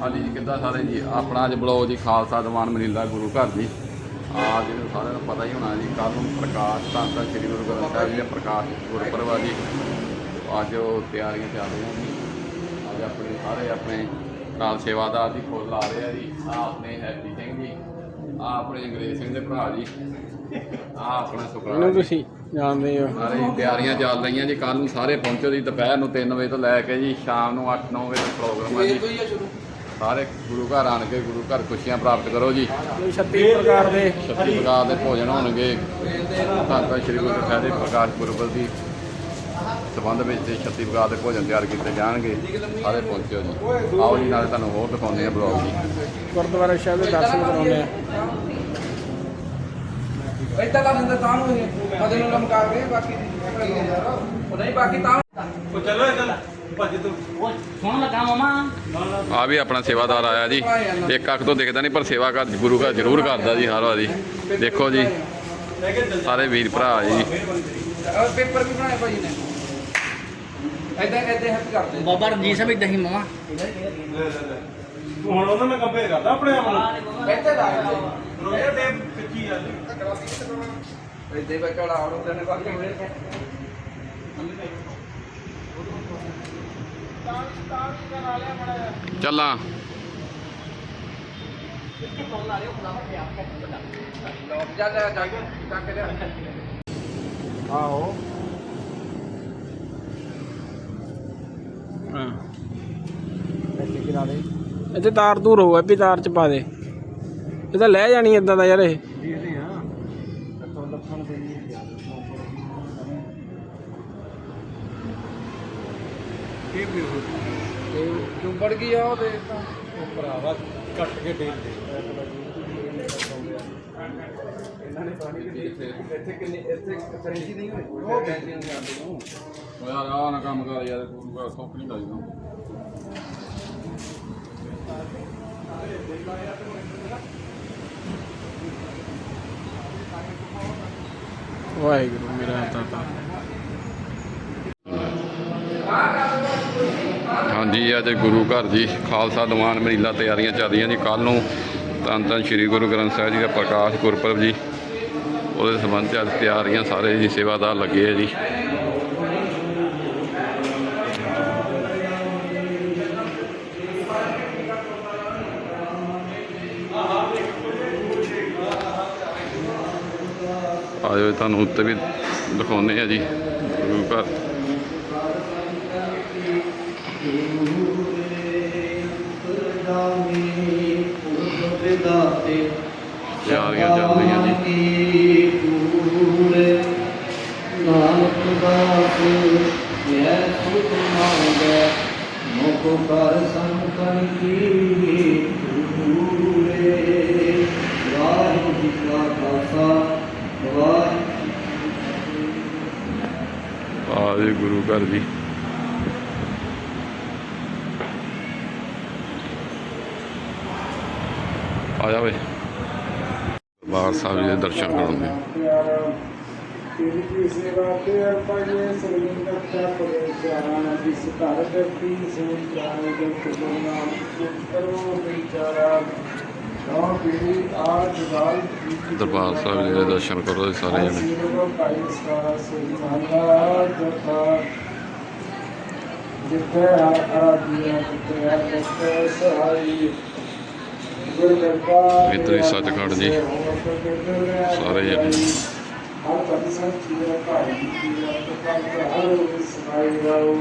ਹਾਂਜੀ ਜੀ ਕਿੱਦਾਂ ਸਾਰੇ ਜੀ? ਆਪਣਾ ਅੱਜ ਬਲੌਗ ਜੀ ਖਾਲਸਾ ਦੀਵਾਨ ਮਨੀਲਾ ਗੁਰੂ ਘਰ ਜੀ। ਆ ਜਿਹਨੂੰ ਸਾਰਿਆਂ ਨੂੰ ਪਤਾ ਹੀ ਹੋਣਾ ਜੀ ਕੱਲ ਨੂੰ ਪ੍ਰਕਾਸ਼ ਧੰਨ ਧੰਨ ਸ੍ਰੀ ਗੁਰੂ ਗ੍ਰੰਥ ਸਾਹਿਬ ਜੀ ਦਾ ਪ੍ਰਕਾਸ਼ ਗੁਰਪੁਰਬ ਆ ਜੀ। ਅੱਜ ਉਹ ਤਿਆਰੀਆਂ ਚੱਲ ਰਹੀਆਂ ਜੀ। ਅੱਜ ਆਪਣੇ ਸਾਰੇ ਆਪਣੇ ਨਾਲ ਸੇਵਾਦਾਰ ਜੀ ਫੁੱਲ ਲਾ ਰਹੇ ਆ ਜੀ। ਆ ਆਪਣੇ ਹੈਪੀ ਸਿੰਘ ਜੀ ਆ ਆਪਣੇ ਅੰਗਰੇਜ਼ ਸਿੰਘ ਦੇ ਭਰਾ ਜੀ। ਆ ਆਪਣਾ ਸੁਖਰਾਜ ਤੁਸੀਂ ਜਾਣਦੇ ਹੋ ਸਾਰੇ ਤਿਆਰੀਆਂ ਚੱਲ ਰਹੀਆਂ ਜੀ। ਕੱਲ ਨੂੰ ਸਾਰੇ ਪਹੁੰਚੋ ਜੀ ਦੁਪਹਿਰ ਨੂੰ 3 ਵਜੇ ਤੋਂ ਲੈ ਕੇ ਜੀ ਸ਼ਾਮ ਨੂੰ 8-9 ਵਜੇ ਤੱਕ ਪ੍ਰੋਗਰਾਮ ਹੈ ਜੀ ਸਾਰੇ ਗੁਰੂ ਘਰ ਆਣ ਕੇ ਗੁਰੂ ਘਰ ਖੁਸ਼ੀਆਂ ਪ੍ਰਾਪਤ ਕਰੋ ਜੀ। 36 ਪ੍ਰਕਾਰ ਦੇ 36 ਪ੍ਰਕਾਰ ਦੇ ਭੋਜਨ ਹੋਣਗੇ। ਧੰਨ ਧੰਨ ਸ਼੍ਰੀ ਗੁਰੂ ਸਾਹਿਬ ਦੇ ਪ੍ਰਕਾਸ਼ ਪੁਰਬ ਦੀ ਸਬੰਧ ਵਿੱਚ 36 ਪ੍ਰਕਾਰ ਦੇ ਭੋਜਨ ਤਿਆਰ ਕੀਤੇ ਜਾਣਗੇ। ਸਾਰੇ ਪਹੁੰਚੋ ਜੀ। ਆਓ ਜੀ ਨਾਲੇ ਤੁਹਾਨੂੰ ਹੋਰ ਦਿਖਾਉਂਦੇ ਆ ਬਲੌਗ ਜੀ। ਗੁਰਦੁਆਰਾ ਸਾਹਿਬ ਦੇ ਦਰਸ਼ਨ ਕਰਾਉਂਦੇ ਆ ਇੱਦਾਂ ਕਰ ਦਿੰਦਾ ਤਾਂ ਨੂੰ ਕਦੇ ਨੂੰ ਲਮਕਾ ਕੇ ਬਾਕੀ ਉਹ ਨਹੀਂ ਬਾਕੀ ਤਾਂ ਉਹ ਚਲੋ ਚੱਲ ਭੱਜ ਤੂੰ। ਲੱਗਾ ਮਾਮਾ। ਆ ਵੀ ਆਪਣਾ ਸੇਵਾਦਾਰ ਆਇਆ ਜੀ। ਇੱਕ ਅੱਖ ਤੋਂ ਦਿਖਦਾ ਨਹੀਂ ਪਰ ਸੇਵਾ ਕਰ ਗੁਰੂ ਘਰ ਜ਼ਰੂਰ ਕਰਦਾ ਜੀ ਹਰ ਵਾਰੀ। ਦੇਖੋ ਜੀ ਸਾਰੇ ਵੀਰ ਭਰਾ ਜੀ। ਪੇਪਰ ਵੀ ਬਣਾਏ ਭਾਈ ਨੇ। ਇੱਦਾਂ ਇੱਦਾਂ ਹੱਥ ਕਰਦੇ। ਬਾਬਾ ਰਣਜੀਤ ਸਿੰਘ ਇਦਾਂ ਹੀ ਮਾਮਾ। ਲੈ ਲੈ ਲੈ ਤੂੰ ਹੁਣ ਉਹਨਾਂ ਨਾਲ ਕੰਪੇਅਰ ਕਰਦਾ ਆਪਣੇ ਆਪ ਨੂੰ। ਇੱਥੇ ਲਾ ਰੋਇਆ ਤੇ ਕੱਚੀ ਆ ਇੱਥੇ ਲਾ ਉਹਦੇ ਨੇ ਬਾਕੀ। ਆਓ ਹਾਂ। ਇੱਥੇ ਕਿਰਾ ਦੇ ਇੱਥੇ ਤਾਰ ਦੂਰ ਹੋਵੇ ਵੀ ਤਾਰ ਚ ਪਾ ਦੇ। ਇਹ ਤਾਂ ਲੈ ਜਾਣੀ ਇਦਾਂ ਦਾ ਯਾਰ ਇਹ। ਇਹ ਵੀ ਹੋ ਚੁੰਬੜ ਗਈ ਆ ਉਹ ਦੇਖ ਤਾਂ ਉਹ ਭਰਾਵਾ ਕੱਟ ਕੇ ਡੇਲ ਦੇ। ਇੱਥੇ ਕਿੰਨੀ ਇੱਥੇ ਕਰੰਸੀ ਨਹੀਂ ਹੋਈ? ਉਹ ਬੈਂਕਿੰਗ ਦੇ ਆਉਂਦੇ ਨੂੰ ਓ ਯਾਰ ਆਹ ਨਾ ਕੰਮ ਕਰ ਯਾਰ ਸੌਖ ਨਹੀਂ ਲੱਗਦਾ। ਵਾਹਿਗੁਰੂ ਮੇਰਾ ਦਾਤਾ ਹਾਂਜੀ ਅੱਜ ਗੁਰੂ ਘਰ ਜੀ ਖਾਲਸਾ ਦੀਵਾਨ ਮਹੀਲਾ ਤਿਆਰੀਆਂ ਚੱਲ ਰਹੀਆਂ ਜੀ। ਕੱਲ ਨੂੰ ਧੰਨ ਧੰਨ ਸ੍ਰੀ ਗੁਰੂ ਗ੍ਰੰਥ ਸਾਹਿਬ ਜੀ ਦਾ ਪ੍ਰਕਾਸ਼ ਗੁਰਪੁਰਬ ਜੀ। ਉਹਦੇ ਸੰਬੰਧ ਚ ਅੱਜ ਤਿਆਰੀਆਂ ਸਾਰੇ ਜੀ, ਸੇਵਾਦਾਰ ਲੱਗੇ ਆ ਜੀ। ਆਜੋ ਤੁਹਾਨੂੰ ਉੱਤੇ ਵੀ ਦਿਖਾਉਂਦੇ ਆ ਜੀ, ਗੁਰੂ ਘਰ। ਤਿਆਰੀਆਂ ਚੱਲ ਰਹੀਆਂ ਜੀ ਨਾਨਕ ਦਾਸ ਇਹ ਸੁਖ ਮੰਗੈ ਮੁਖ ਕਰ ਸੰਤਨ ਕੀ ਪੂਰੇ ਵਾਹਿਗੁਰੂ ਜੀ ਕਾ ਖਾਲਸਾ ਵਾਹਿਗੁਰੂ ਜੀ ਗੁਰੂ ਘਰ ਜੀ ਆ ਜਾ ਵੇ। ਸਾਹਿਬ ਜੀ ਦੇ ਦਰਸ਼ਨ ਕਰਾਉਂਦੇ ਤੇਰੀ ਸੇਵਾ ਤੇ ਅਰਪਣੇ ਸਰਵਿੰਦ ਕਾ ਪਰੇਸ਼ਾਨ ਜਿਸ ਘਰ ਕਰਤੀ ਸੇ ਜਾਣੇ ਜਨ ਕਰੋ ਵਿਚਾਰਾ ਦਰਬਾਰ ਸਾਹਿਬ ਜੀ ਦੇ ਦਰਸ਼ਨ ਕਰੋ ਸਾਰੇ ਜਣੇ। ਜਿੱਥੇ ਆਰਾਧਿਆ ਜਿੱਥੇ ਸਹਾਈ। ਗੁਰ ਕਿਰਪਾ ਇੱਧਰ ਹੀ ਸੱਚਖੰਡ ਜੀ। ਸਾਰੇ ਜਣੇ। ਹਰ ਭਗਤ ਸੰਤ ਜੀ ਦਾ ਭਾਈ ਜੀ ਦਾ ਪ੍ਰਕਾਸ਼ ਹਰ ਰੋਜ਼ ਸਮਾਈ ਰਹੋ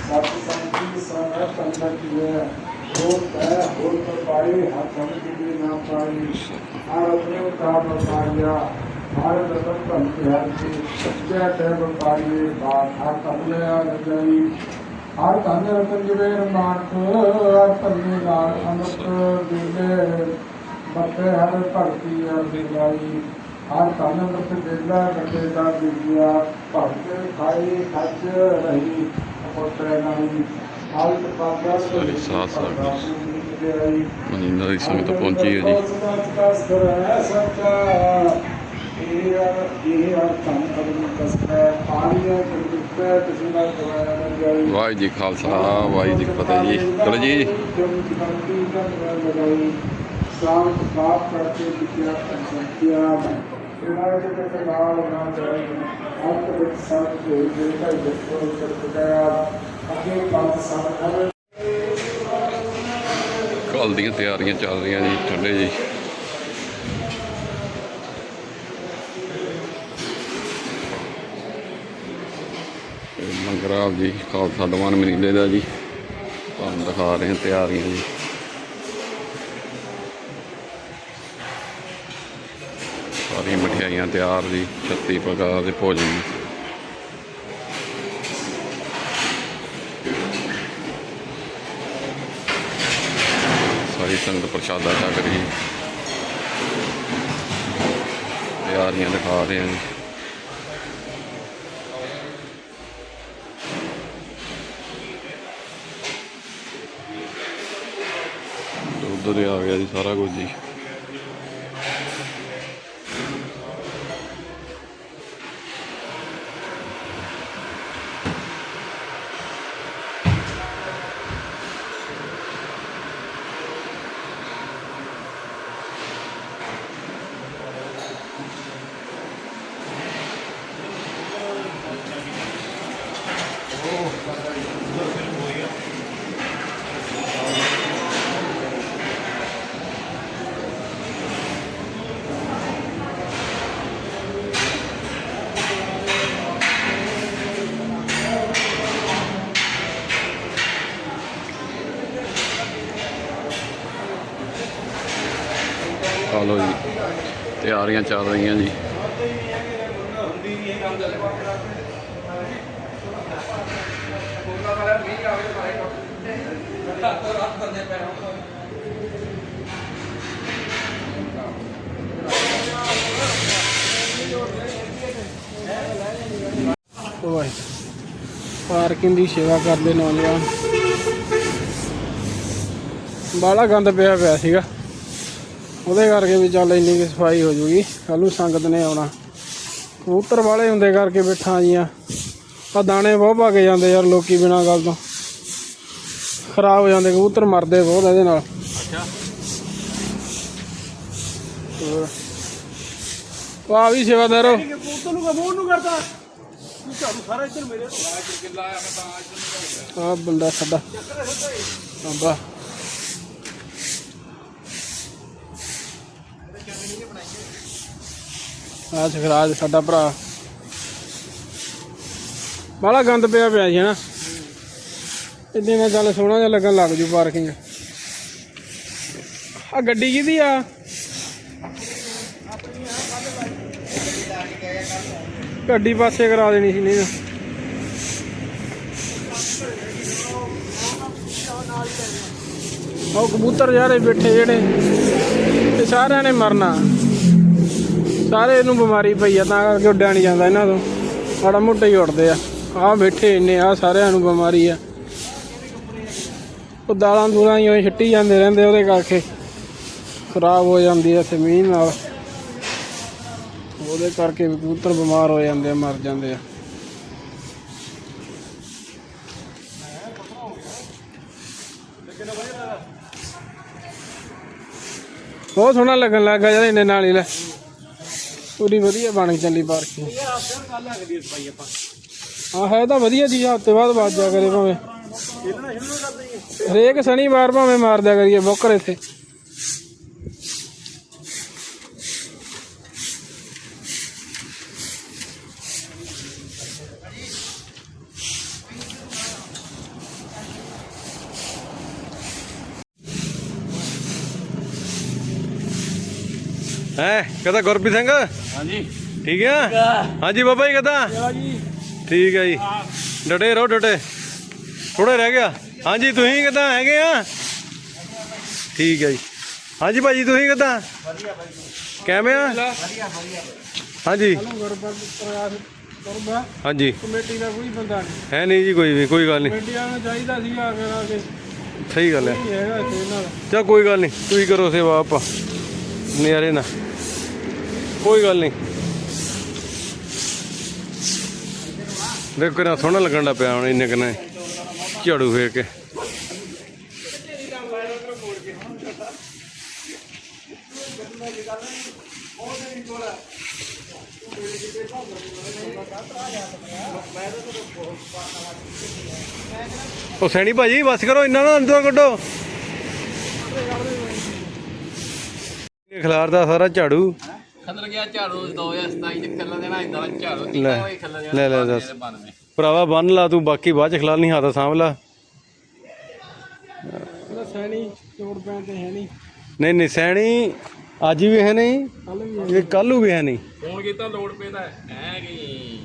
ਸਤ ਸੰਤੀ ਸੰਗਤ ਅੰਦਰ ਕੀ ਹੈ ਹੋਰ ਪੈ ਹੋਰ ਪਰ ਪਾਏ ਹੱਥ ਹਮ ਜੀ ਨਾ ਪਾਈ ਹਰ ਆਪਣੇ ਉਤਾਰ ਪਾਇਆ ਹਰ ਦਰਦ ਭੰਨ ਕੇ ਹਰ ਜੀ ਸੱਚਾ ਟੈਬ ਪਾਈਏ ਬਾਤ ਹਰ ਤਬਲੇ ਆ ਰਜਾਈ ਹਰ ਧਨ ਰਤਨ ਜਿਵੇਂ ਮਾਨਕ ਹਰ ਧੰਨੇ ਨਾਲ ਅਮਰਤ ਦਿਲੇ ਬੱਤੇ ਹਰ ਭਗਤੀ ਆ ਬਿਲਾਈ ਹਰ ਧਨ ਰਤ ਦੇਲਾ ਕੱਟੇ ਦਾ ਬਿਲਿਆ ਭਗਤ ਖਾਈ ਖੱਜ ਰਹੀ ਪੁੱਤਰ ਨਹੀਂ। ਹਾਲਤ ਪਾਦਾ ਸਾਰੇ ਸਾਧ ਸੰਗਤ। ਜੀ ਮਨੀਂਦਾ ਦੀ ਸੰਗਤ ਪਹੁੰਚੀ ਹੈ ਜੀ। ਸੱਚਾ। ਇਹ ਇਹ ਧੰਨ ਅਗਨ ਕਸਮੈ ਪਾਲੀਆ ਗੁਰੂ ਵਾਹਿਗੁਰੂ ਜੀ ਖਾਲਸਾ, ਵਾਹਿਗੁਰੂ ਜੀ ਫਤਿਹ ਜੀ। ਚਲੋ ਜੀ। ਸਾਮ ਬਾਪ ਕਰਕੇ ਵਿਦਿਆ ਸੰਖਿਆ ਇਹਨਾਂ ਦੇ ਤੇ ਨਾਲ ਨਾ ਜਾਏ ਅੰਤ ਵਿੱਚ ਸਭ ਦੇ ਜਿਹੜਾ ਜਸੋ ਕਰ ਅੱਗੇ ਪੰਜ ਸਾਲ ਹਰ ਕੱਲ ਦੀਆਂ ਤਿਆਰੀਆਂ ਚੱਲ ਰਹੀਆਂ ਜੀ, ਠੰਡੇ ਜੀ। ਇਹ ਮੰਗਰਾਵ ਜੀ ਖਾਲਸਾ ਦੀਵਾਨ ਮਨੀਲੇ ਦਾ ਜੀ। ਤੁਹਾਨੂੰ ਦਿਖਾ ਰਹੇ ਹਾਂ ਤਿਆਰੀਆਂ ਜੀ। ਸਾਰੀਆਂ ਮਠਿਆਈਆਂ ਤਿਆਰ ਜੀ 36 ਪ੍ਰਕਾਰ ਦੇ ਭੋਜਨ। ਸਾਰੀ ਸੰਗਤ ਪ੍ਰਸ਼ਾਦਾ ਛਕ ਰਹੀ। ਹੈ ਤਿਆਰੀਆਂ ਦਿਖਾ ਰਹੇ ਹਾਂ ਜੀ। ਉਧਰ ਹੀ ਆ ਗਿਆ ਜੀ ਸਾਰਾ ਕੁਝ ਜੀ। ਚੱਲ ਰਹੀਆਂ ਜੀ। ਪਾਰਕਿੰਗ ਦੀ ਸੇਵਾ ਕਰਦੇ ਨੌਜਵਾਨ। ਬਾਲਾ ਗੰਦ ਪਿਆ ਪਿਆ ਸੀਗਾ। ਉਹਦੇ ਕਰਕੇ ਵੀ ਚੱਲ ਇੰਨੀ ਕੁ ਸਫ਼ਾਈ ਹੋ ਜੂਗੀ। ਕੱਲ ਨੂੰ ਸੰਗਤ ਨੇ ਆਉਣਾ। ਕਬੂਤਰ ਵਾਲੇ ਹੁੰਦੇ ਕਰਕੇ ਬੈਠਾ ਜੀਆਂ। ਆ ਦਾਣੇ ਬਹੁਤ ਪਾ ਕੇ ਜਾਂਦੇ ਯਾਰ ਲੋਕੀ ਬਿਨਾਂ ਗੱਲ ਤੋਂ। ਖਰਾਬ ਹੋ ਜਾਂਦੇ ਕਬੂਤਰ ਮਰਦੇ ਬਹੁਤ ਇਹਦੇ ਨਾਲ। ਅੱਛਾ ਵਾਹ ਵੀ ਸੇਵਾਦਾਰੋ ਕਬੂਤਰ ਨੂੰ ਕਬੂਲ ਨੂੰ ਕਰਦਾ। ਤੂੰ ਝਾੜੂ ਸਾਰਾ ਇੱਧਰ ਮੇਰੇ ਆ ਬੰਦਾ ਸਾਡਾ। ਆਂਬਾ ਆ ਸਖਰਾਜ ਸਾਡਾ ਭਰਾ। ਬਾਲਾ ਗੰਦ ਪਿਆ ਪਿਆ ਜੀ ਨਾ ਇਦਾਂ ਨਾਲ ਗੱਲ ਸੋਹਣਾ ਜਿਹਾ ਲੱਗਣ ਲੱਗ ਜੂ ਪਾਰਕਿੰਗ ਆ ਗੱਡੀ ਕਿਹਦੀ ਆ? ਗੱਡੀ ਪਾਸੇ ਕਰਾ ਦੇਣੀ ਸੀ ਨਹੀਂ ਉਹ ਕਬੂਤਰ ਯਾਰੇ ਬੈਠੇ ਜਿਹੜੇ, ਇਹ ਸਾਰਿਆਂ ਨੇ ਮਰਨਾ। ਸਾਰੇ ਇਹਨੂੰ ਬਿਮਾਰੀ ਪਈ ਆ, ਤਾਂ ਕਰਕੇ ਉੱਡਿਆ ਨਹੀਂ ਜਾਂਦਾ ਇਹਨਾਂ ਤੋਂ। ਮਾੜਾ ਮੋਟਾ ਹੀ ਉੱਡਦੇ ਆ। ਆਹ ਬੈਠੇ ਇੰਨੇ ਆ ਸਾਰਿਆਂ ਨੂੰ ਬਿਮਾਰੀ ਆ। ਉਹ ਦਾਲਾਂ ਦੂਲਾਂ ਹੀ ਉਹ ਛਿੱਟੀ ਜਾਂਦੇ ਰਹਿੰਦੇ ਉਹਦੇ ਕਰਕੇ। ਖਰਾਬ ਹੋ ਜਾਂਦੀ ਐ ਇੱਥੇ ਨਾਲ। ਉਹਦੇ ਕਰਕੇ ਕਬੂਤਰ ਬਿਮਾਰ ਹੋ ਜਾਂਦੇ ਆ, ਮਰ ਜਾਂਦੇ ਆ। ਬਹੁਤ ਸੋਹਣਾ ਲੱਗਣ ਲੱਗਾ ਯਾਰ ਇਹਨੇ ਨਾਲ ਹੀ ਲੈ। ਪੂਰੀ ਵਧੀਆ ਬਣ ਚੱਲੀ ਪਾਰਕਿੰਗ ਹਾਂ, ਹੈ ਤਾਂ ਵਧੀਆ ਜੀ, ਹਫ਼ਤੇ ਬਾਅਦ ਬਾਜ ਜਾ ਕਰੇ ਭਾਵੇਂ। ਹਰੇਕ ਸ਼ਨੀਵਾਰ ਭਾਵੇਂ ਮਾਰ ਦਿਆ ਕਰੀਏ, ਬੁੱਕਰ ਇੱਥੇ। ਹੈ, ਕਹਦਾ ਗੁਰਪ੍ਰੀਤ ਸਿੰਘ? ਹਾਂਜੀ। ਠੀਕ ਆ? ਹਾਂਜੀ ਬਾਬਾ ਜੀ ਕਹਦਾ ਠੀਕ ਹੈ ਜੀ। ਡਟੇ ਰਹੋ ਡਟੇ। ਥੋੜਾ ਰਹਿ ਗਿਆ। ਹਾਂਜੀ ਤੁਸੀਂ ਕਿਦਾਂ? ਹੈਗੇ ਆ? ਠੀਕ ਹੈ ਜੀ। ਹਾਂਜੀ ਭਾਜੀ ਤੁਸੀਂ ਕਿਦਾਂ? ਵਧੀਆ ਕਿਵੇਂ ਆ? ਹਾਂਜੀ। ਹਾਂਜੀ। ਕਮੇਟੀ ਦਾ ਕੋਈ ਬੰਦਾ ਨਹੀਂ। ਹੈ ਨਹੀਂ ਜੀ ਕੋਈ ਵੀ ਕੋਈ ਗੱਲ ਨਹੀਂ। ਕਮੇਟੀਆਂ ਨੂੰ ਚਾਹੀਦਾ ਸੀ ਆ ਕੇ ਆ ਕੇ। ਸਹੀ ਗੱਲ ਹੈ। ਚਾ ਕੋਈ ਗੱਲ ਨਹੀਂ। ਤੁਸੀਂ ਕਰੋ ਸੇਵਾ ਆਪਾਂ। ਨਿਆਰੇ ਨਾ ਕੋਈ ਗੱਲ ਨਹੀਂ। ਦੇਖੋ ਕਿੰਨਾ ਸੋਹਣਾ ਲੱਗਣ ਦਾ ਪਿਆ ਹੁਣ ਇੰਨੇ ਕਿੰਨੇ ਝਾੜੂ ਫੇਰ ਕੇ। ਉਹ ਸੈਣੀ ਭਾਜੀ, ਬਸ ਕਰੋ ਇੰਨਾ ਨਾ ਅੰਦਰ ਕੱਢੋ। ਇਹ ਖਿਲਾਰਦਾ ਸਾਰਾ ਝਾੜੂ। ਖੱਲਰ ਗਿਆ ਝਾੜੂ 2027 ਚ ਖੱਲਰ ਦੇਣਾ ਇਦਾਂ ਝਾੜੂ ਲੈ ਨਿਕਲਿਆ ਹੋਈ ਖੱਲਰ ਲੈ ਲੈ ਦੱਸ। ਭਰਾਵਾ ਬੰਨ ਲਾ ਤੂੰ ਬਾਕੀ ਬਾਅਦ ਚ ਖਿਲਾਰ ਨਹੀਂ ਹੱਥ ਸਾਂਭ ਲਾ। ਇਹਦਾ ਸੈਣੀ ਚੋੜ ਪੈਣ ਤੇ ਹੈ ਨਹੀਂ। ਨਹੀਂ ਨਹੀਂ ਸੈਣੀ ਅੱਜ ਵੀ ਹੈ ਨਹੀਂ ਕੱਲ ਵੀ ਇਹ ਹੈ ਨਹੀਂ। ਫੋਨ ਕੀਤਾ ਲੋਡ ਪੈਦਾ ਹੈ ਕਿ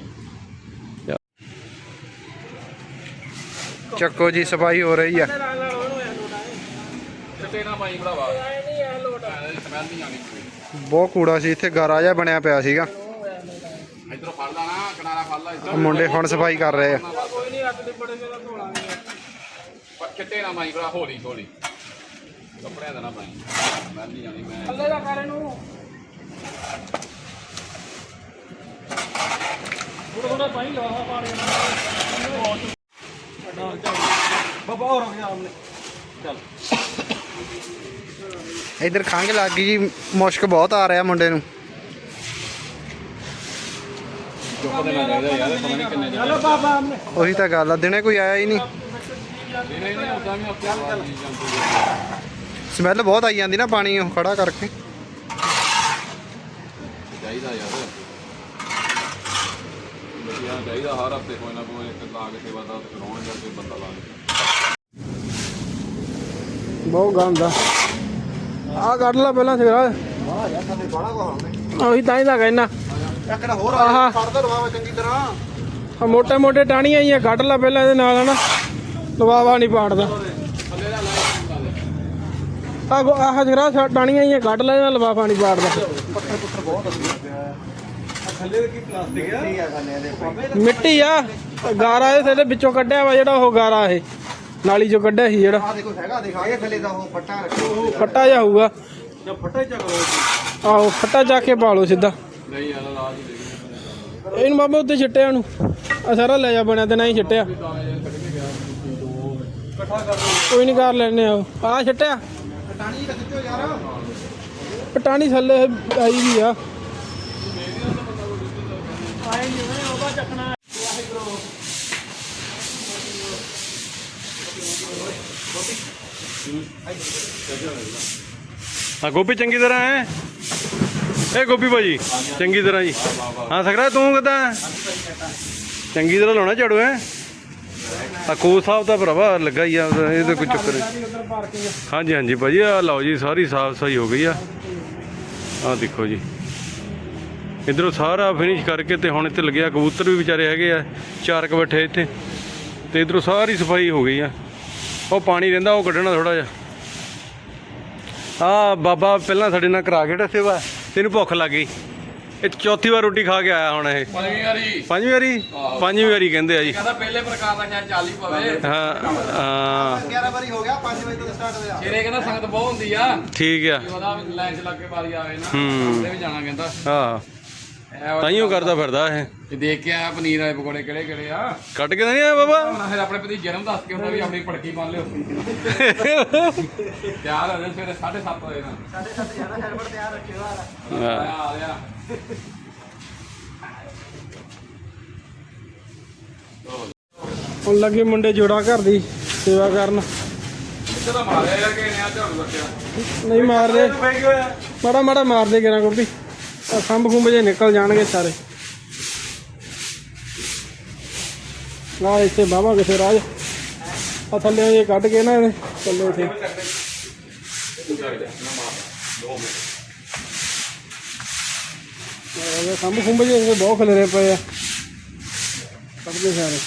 ਚੱਕੋ ਜੀ ਸਫ਼ਾਈ ਹੋ ਰਹੀ ਆ। ਚਿੱਟੇ ਨਾ ਭਰਾਵਾ। ਸਮੈਲ ਨਹੀਂ ਆਣੀ ਬਹੁਤ ਕੂੜਾ ਸੀ ਇੱਥੇ ਗਾਰਾ ਜਿਹਾ ਬਣਿਆ ਪਿਆ ਸੀਗਾ। ਇਧਰੋਂ ਫੜ ਲਾ ਨਾ ਕਿਨਾਰਾ ਫੜ ਲਾ ਆਹ ਇੱਧਰ ਮੁੰਡੇ ਹੁਣ ਸਫ਼ਾਈ ਕਰ ਰਹੇ ਆ। ਕੋਈ ਨਹੀਂ ਅੱਗ ਦੇ ਬੜੇ ਦੇ ਧੋ ਲਾਂਗੇ ਪਰ ਚਿੱਟੇ ਨਾ ਪਾਈ ਭਰਾ ਹੌਲੀ ਹੌਲੀ। ਕੱਪੜਿਆਂ ਦਾ ਨਾ ਪਾਈ ਸਮੈਲ ਨਹੀਂ ਆਣੀ ਮੈਂ ਥੱਲੇ ਦਾ ਕਰ ਇਹਨੂੰ। ਥੋੜਾ ਥੋੜਾ ਪਾਣੀ ਲਾਹਾ ਪਾਣੀ ਬਾਬਾ ਹੋਰ ਆਮਨੇ ਚੱਲ। ਇਧਰ ਖੰਘ ਲੱਗ ਗਈ ਜੀ ਮੁਸ਼ਕ ਬਹੁਤ ਆ ਰਿਹਾ ਮੁੰਡੇ ਨੂੰ। ਉਹੀ ਤਾਂ ਗੱਲ ਆ ਦਿਨੇ ਕੋਈ ਆਇਆ ਹੀ ਨਹੀਂ। ਸਮੈਲ ਬਹੁਤ ਆਈ ਜਾਂਦੀ ਨਾ ਪਾਣੀ ਉਹ ਖੜਾ ਕਰਕੇ। ਚਾਹੀਦਾ ਯਾਰ। ਚਾਹੀਦਾ ਹਰ ਹਫ਼ਤੇ ਕੋਈ ਨਾ ਕੋਈ ਇੱਕ ਲਾ ਕੇ ਸੇਵਾ ਦਾ ਕਰਾਉਣ ਜਾਂ ਕੋਈ ਬੰਦਾ ਲਾ ਕੇ। ਬਹੁਤ ਗੰਦਾ ਆ। ਕੱਢ ਲਾ ਪਹਿਲਾਂ ਸਿਰਾ ਉਹੀ ਤਾਂ ਹੀ ਤਾਂ ਕਹਿਣਾ ਇੱਕ ਹੋਰ ਆਹਾ। ਫੜਦਾ ਰਵਾਵਾ ਚੰਗੀ ਤਰ੍ਹਾਂ। ਆ ਮੋਟੇ ਮੋਟੇ ਟਾਣੀਆਂ ਹੀ ਆ ਕੱਢ ਲਾ ਪਹਿਲਾਂ ਇਹਦੇ ਨਾਲ ਹਨਾ। ਲਵਾਵਾ ਨਹੀਂ ਪਾੜਦਾ। ਆ ਗੋ ਆਹ ਸਾ- ਟਾਣੀਆਂ ਹੀ ਆ ਕੱਢ ਲੈ ਇਹਦੇ ਨਾਲ ਲਵਾਵਾ ਨਹੀਂ ਪਾੜਦਾ। ਮਿੱਟੀ ਆ ਗਾਰਾ ਇਹ ਥੱਲੇ ਵਿੱਚੋਂ ਕੱਢਿਆ ਵਾ ਜਿਹੜਾ ਉਹ ਗਾਰਾ ਇਹ। ਨਾਲੀ ਚੋਂ ਕੱਢਿਆ ਸੀ ਜਿਹੜਾ। ਆ ਦੇਖੋ ਹੈਗਾ ਦਿਖਾ ਕੇ ਥੱਲੇ ਦਾ ਉਹ ਪੱਟਾ ਰੱਖੋ ਫੱਟਾ ਜਿਹਾ ਹੋਊਗਾ। ਜਾਂ ਫੱਟਾ ਚੱਕ ਆਹੋ ਫੱਟਾ ਚੱਕ ਕੇ ਪਾ ਲਓ ਸਿੱਧਾ। ਨਹੀਂ ਯਾਰ ਲਾਜ ਦੇ ਇਹਨੂੰ ਬਾਬਾ ਉੱਤੇ ਛਿੱਟਿਆ ਨੂੰ ਆ ਸਾਰਾ ਲੈ ਜਾ ਬਣਿਆ ਤੇ ਨਹੀਂ ਛਿੱਟਿਆ। ਕੋਈ ਨਹੀਂ ਕਰ ਲੈਣੇ ਆ ਆ ਛਿੱਟਿਆ। ਟਾਣੀ ਰੱਖੋ ਯਾਰ। ਪਟਾਣੀ ਥੱਲੇ ਆਈ ਵੀ ਆ। ਆ ਗੋਪੀ ਚੰਗੀ ਤਰ੍ਹਾਂ ਹੈ? ਇਹ ਗੋਪੀ ਭਾਜੀ, ਚੰਗੀ ਤਰ੍ਹਾਂ ਜੀ। ਹਾਂ ਸਕਰਾ ਤੂੰ ਕਿਦਾਂ? ਚੰਗੀ ਤਰ੍ਹਾਂ ਲਾਉਣਾ ਝਾੜੂ, ਹੈ? ਆ ਸਾਹਿਬ ਦਾ ਭਰਾਵਾ ਲੱਗਾ ਹੀ ਆ ਉਹਦਾ- ਇਹਦਾ ਕੋਈ ਚੱਕਰ ਨਹੀਂ। ਹਾਂਜੀ ਹਾਂਜੀ ਭਾਜੀ ਆ ਲਓ ਜੀ, ਸਾਰੀ ਸਾਫ਼ ਸਫ਼ਾਈ ਹੋ ਗਈ ਆ। ਆ ਦੇਖੋ ਜੀ। ਇਧਰੋਂ ਸਾਰਾ ਫਿਨਿਸ਼ ਕਰਕੇ ਤੇ ਹੁਣ ਇੱਥੇ ਲੱਗਿਆ ਕਬੂਤਰ ਵੀ ਵਿਚਾਰੇ ਹੈਗੇ ਆ, ਚਾਰ ਕੁ ਬੈਠੇ ਇੱਥੇ। ਤੇ ਇਧਰੋਂ ਸਾਰੀ ਸਫ਼ਾਈ ਹੋ ਗਈ ਆ। ਉਹ ਪਾਣੀ ਰਹਿੰਦਾ ਉਹ ਕੱਢਣਾ ਥੋੜਾ ਜਿਹਾ। ਆ ਬਾਬਾ ਪਹਿਲਾਂ ਸਾਡੇ ਨਾਲ ਕਰਾ ਕੇ ਢੱਸੇ ਵਾ ਤੈਨੂੰ ਭੁੱਖ ਲੱਗ ਗਈ। ਇਹ ਚੌਥੀ ਵਾਰ ਰੋਟੀ ਖਾ ਕੇ ਆਇਆ ਹੁਣ ਇਹ। ਪੰਜਵੀਂ ਵਾਰੀ। ਪੰਜਵੀਂ ਵਾਰੀ? ਪੰਜਵੀਂ ਵਾਰੀ ਕਹਿੰਦੇ ਆ ਜੀ। ਕਹਿੰਦਾ ਪਹਿਲੇ ਪ੍ਰਕਾਰ ਦਾ ਚਾਹ ਚਾਲੀ ਪਵੇ। ਹਾਂ ਹਾਂ। 11 ਵਾਰੀ ਹੋ ਗਿਆ 5 ਵਜੇ ਤੋਂ ਸਟਾਰਟ ਹੋਇਆ। ਸ਼ੇਰੇ ਕਹਿੰਦਾ ਸੰਗਤ ਬਹੁਤ ਹੁੰਦੀ ਆ। ਠੀਕ ਆ। ਉਹਦਾ ਲਾਈਨ ਚ ਲੱਗ ਕੇ ਵਾਰੀ ਆਵੇ ਨਾ। ਹੂੰ। ਉਹਦੇ ਵੀ ਜਾਣਾ ਕਹਿੰਦਾ। ਹਾਂ। ਤਾਈਓ ਕਰਦਾ ਫਿਰਦਾ ਇਹ। ਇਹ ਦੇਖ ਕੇ ਆਇਆ ਪਨੀਰ ਵਾਲੇ ਪਕੌੜੇ ਕਿਹੜੇ ਕਿਹੜੇ ਆ। ਕੱਟ ਕੇ ਤਾਂ ਨਹੀਂ ਆਇਆ ਬਾਬਾ? ਹੁਣ ਫਿਰ ਆਪਣੇ ਪਤੀ ਜਨਮ ਦੱਸ ਕੇ ਹੁੰਦਾ ਵੀ ਆਪਣੀ ਪੜਕੀ ਬੰਨ ਲਿਓ। ਤਿਆਰ ਹੋ ਜਾ ਸਵੇਰੇ 7:30 ਵਜੇ ਨਾ 7:30 ਜਾਣਾ ਹੈਲਮਟ ਤਿਆਰ ਰੱਖਿਓ ਆ ਆ ਆ ਹੁਣ ਲੱਗੇ ਮੁੰਡੇ ਜੋੜਾ ਘਰ ਦੀ ਸੇਵਾ ਕਰਨ। ਇੱਥੇ ਤਾਂ ਮਾਰਿਆ ਯਾਰ ਕਿ ਨੇ ਆ ਝਾੜੂ ਰੱਖਿਆ ਨਹੀਂ ਮਾਰਦੇ। ਮਾੜਾ ਮਾੜਾ ਮਾਰਦੇ ਕਿਰਾਂ ਗੋਪੀ ਤਾਂ ਸੰਭ ਖੁੰਭ ਜੇ ਨਿਕਲ ਜਾਣਗੇ ਸਾਰੇ। ਨਾਲ ਇੱਥੇ ਬਾਵਾ ਕਿਸੇ ਰਾਜ ਆ ਥੱਲੇ ਇਹ ਕੱਢ ਕੇ ਨਾ ਇਹਨੇ, ਥੱਲੇ ਇੱਥੇ। ਇਹ ਖੰਭ ਖੁੰਭ ਜੇ ਇੱਥੇ ਬਹੁਤ ਖਲਰੇ ਪਏ ਆ। ਕੱਢਦੇ ਸਾਰੇ।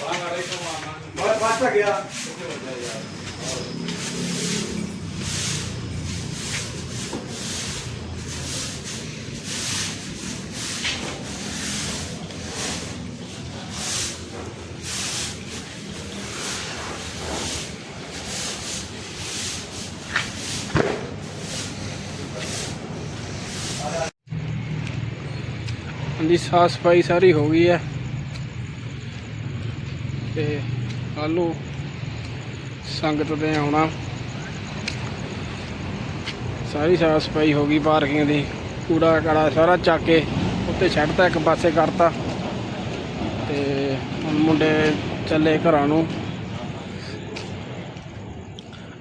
ਬਾਹਰ ਆ ਰਿਹਾ। ਬਾਹਰ ਪਾਸ ਗਿਆ ਦੀ ਸਾਫ਼ ਸਫ਼ਾਈ ਸਾਰੀ ਹੋ ਗਈ ਹੈ। ਤੇ ਆਲੂ ਸੰਗਤ ਤੇ ਆਉਣਾ। ਸਾਰੀ ਸਾਫ਼ ਸਫ਼ਾਈ ਹੋ ਗਈ ਪਾਰਕਿੰਗ ਦੀ। ਕੂੜਾ ਕੜਾ ਸਾਰਾ ਚੱਕ ਕੇ ਉੱਤੇ ਛੱਡਤਾ ਇੱਕ ਪਾਸੇ ਕਰਤਾ। ਤੇ ਹੁਣ ਮੁੰਡੇ ਚੱਲੇ ਘਰਾਂ ਨੂੰ।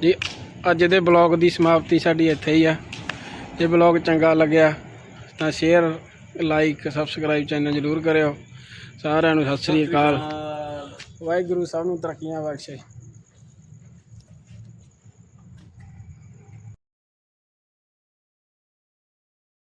ਜੀ, ਅੱਜ ਦੇ ਬਲੌਗ ਦੀ ਸਮਾਪਤੀ ਸਾਡੀ ਇੱਥੇ ਹੀ ਆ ਜੇ ਬਲੌਗ ਚੰਗਾ ਲੱਗਿਆ ਤਾਂ ਸ਼ੇਅਰ ਲਾਈਕ ਸਬਸਕ੍ਰਾਈਬ ਚੈਨਲ ਜ਼ਰੂਰ ਕਰਿਓ। ਸਾਰਿਆਂ ਨੂੰ ਸਤਿ ਸ੍ਰੀ ਅਕਾਲ। ਵਾਹਿਗੁਰੂ, ਸਭ ਨੂੰ ਤਰੱਕੀਆਂ ਬਖਸ਼ੇ।